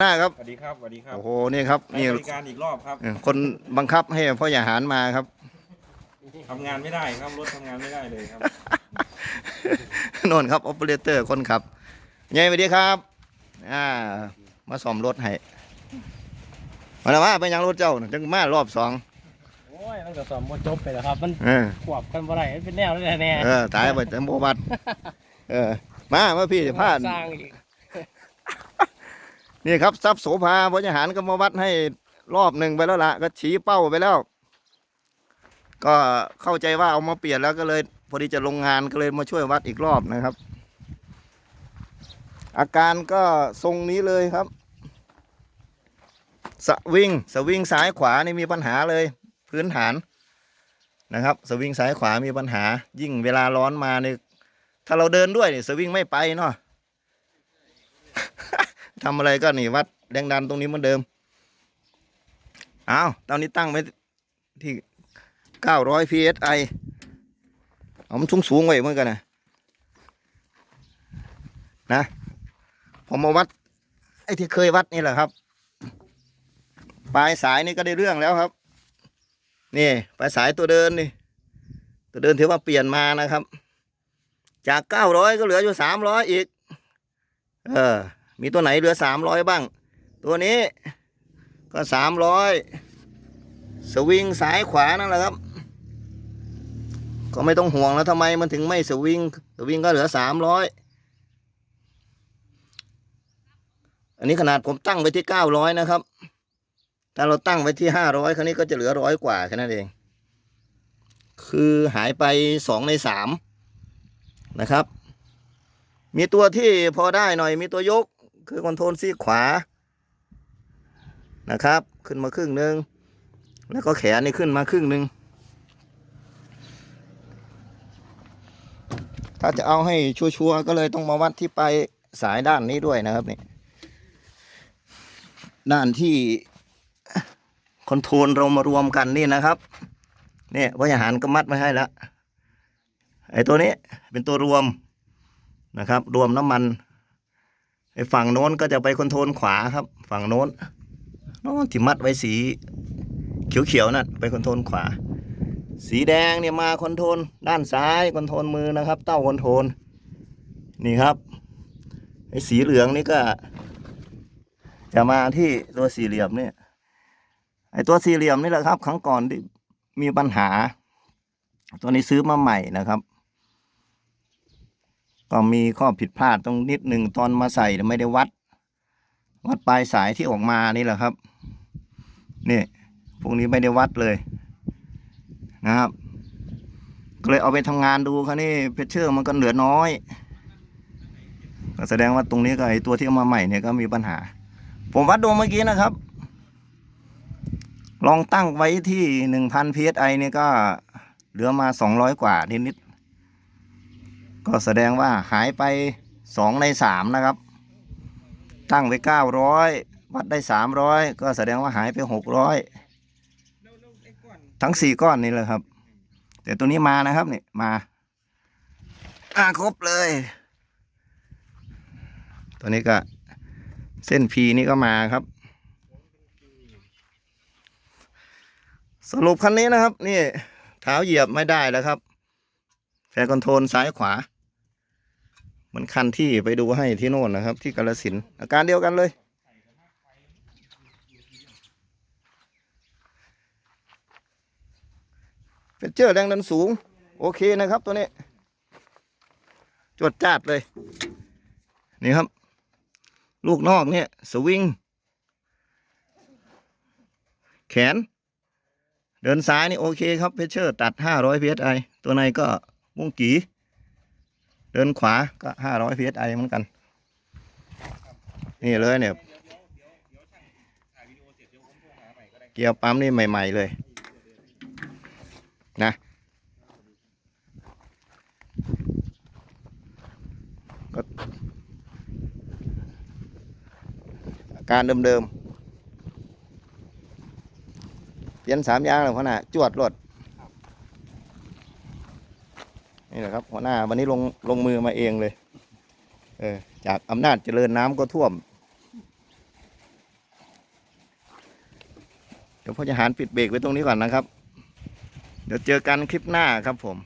หน้าครับสวัสดีครับสวัสดีครับโอ้โหนี่ครับให้นี่บริการอีกรอบครับเออคนบังคับให้พ่ออย่าหารมาครับ ทำงานไม่ได้ครับรถทำงานไม่ได้เลยครับ โน่นครับโอเปอเรเตอร์คนขับยายสวัสดีครับ อ่า มาซ่อมรถให้มาแล้วว่าไปยังรถเจ้าน่ะจังมารอบสองโอ้ยมันก็สอบบ่จบไปแล้วครับ มันเออขวบกันบ่ได้มันเป็นแนวแน่แน่เออตายไปแต่โมบัดเออมามาพี่จะพลาดสร้างอีก นี่ครับทรัพย์โสภาบริหารก็มาวัดให้รอบหนึ่งไปแล้วละก็ชี้เป้าไปแล้ว ก็เข้าใจว่าเอามาเปลี่ยนแล้วก็เลยพอดีจะลงงานก็เลยมาช่วยวัดอีกรอบนะครับ อาการก็ทรงนี้เลยครับ สวิงสวิงซ้ายขวานี่มีปัญหาเลย พื้นฐานนะครับ สวิงซ้ายขวามีปัญหา ยิ่งเวลาร้อนมาเนี่ยถ้าเราเดินด้วยเนี่ยสวิงไม่ไปเนาะ ทำอะไรก็นี่วัดแรงดันตรงนี้เหมือนเดิมเอาตอนนี้ตั้งไว้ที่900 psi เอามันสูงสูงไว้เหมือนกันนะนะผมมาวัดไอ้ที่เคยวัดนี่แหละครับปลายสายนี่ก็ได้เรื่องแล้วครับ นี่ปลายสายตัวเดินนี่ตัวเดินถือว่าเปลี่ยนมานะครับ จาก900ก็เหลืออยู่300อีก เออ มีตัวไหนเหลือ300บ้าง ตัวนี้ก็300สวิงสายขวานั่นแหละครับ ก็ไม่ต้องห่วงแล้วทำไมมันถึงไม่สวิงสวิงก็เหลือ300อันนี้ขนาดผมตั้งไว้ที่900นะครับ ถ้าเราตั้งไว้ที่500ครั้นี้ก็จะเหลือร้อยกว่าแค่นั้นเอง คือหายไป2ใน3นะครับ มีตัวที่พอได้หน่อยมีตัวยก คือคอนโทรลซีกขวานะครับ ขึ้นมาครึ่งหนึ่งแล้วก็แขนนี่ขึ้นมาครึ่งหนึ่งถ้าจะเอาให้ชัวร์ๆก็เลยต้องมาวัดที่ไปสายด้านนี้ด้วยนะครับนี่ด้านที่คอนโทรลเรามารวมกันนี่นะครับเนี่ยวิหารก็มัดไว้ให้แล้วไอ้ตัวนี้เป็นตัวรวมนะครับ รวมน้ำมัน ไอ้ฝั่งโน้นก็จะไปคอนโทรลขวาครับ ฝั่งโน้นโน้นที่มัดไว้สีเขียวๆนั่นไปคอนโทรลขวา สีแดงเนี่ยมาคอนโทรลด้านซ้ายคอนโทรลมือนะครับ เต้าคอนโทรลนี่ครับไอ้สีเหลืองนี่ก็ จะมาที่ตัวสี่เหลี่ยมเนี่ยไอ้ตัวสี่เหลี่ยมนี่แหละครับ ครั้งก่อนที่มีปัญหา ตัวนี้ซื้อมาใหม่นะครับ ก็มีข้อผิดพลาดตรงนิดหนึ่งตอนมาใส่แต่ไม่ได้วัด วัดปลายสายที่ออกมานี่แหละครับนี่พวกนี้ไม่ได้วัดเลยนะครับก็เลยเอาไปทำงานดูครับนี่เพชเชอร์มันก็เหลือน้อยก็แสดงว่าตรงนี้ก็ไอตัวที่เอามาใหม่เนี่ยก็มีปัญหา ผมวัดดูเมื่อกี้นะครับ ลองตั้งไว้ที่หนึ่งพัน psi เนี่ยก็เหลือมาสองร้อยกว่านิดๆ ก็แสดงว่าหายไปสองในสามนะครับ ตั้งไว้เก้าร้อยวัดได้สามร้อยก็แสดงว่าหายไปหกร้อยทั้งสี่ก้อนนี่เลยครับ แต่ตัวนี้มานะครับนี่มาอ่าครบเลย ตัวนี้ก็เส้นพีนี่ก็มาครับ สรุปคันนี้นะครับ นี่เท้าเหยียบไม่ได้แล้วครับ แฟร์คอนโทรลซ้ายขวา เหมือนคันที่ไปดูให้ที่โน่นนะครับ ที่กาลสินอาการเดียวกันเลยเฟเจอร์แรงดันสูง โอเคนะครับตัวนี้ จวดจ้าดเลย นี่ครับ ลูกนอกเนี่ย สวิง แขน เดินซ้ายนี่โอเคครับเพชเชอร์ตัด 500 psi ตัวในก็ มุ้งกีเดินขวาก็500 psi เหมือนกัน นี่เลยเนี่ยเกียร์ปั๊มนี่ใหม่ ๆ เลย นะ ก็การเดิมๆเปลี่ยนสามยางแล้วหัวหน้าจวดรถ นี่แหละครับหัวหน้าวันนี้ลงลงมือมาเองเลย เออ จากอำนาจเจริญน้ำก็ท่วม เดี๋ยวพ่อจะหารปิดเบรกไว้ตรงนี้ก่อนนะครับ เดี๋ยวเจอกันคลิปหน้าครับผม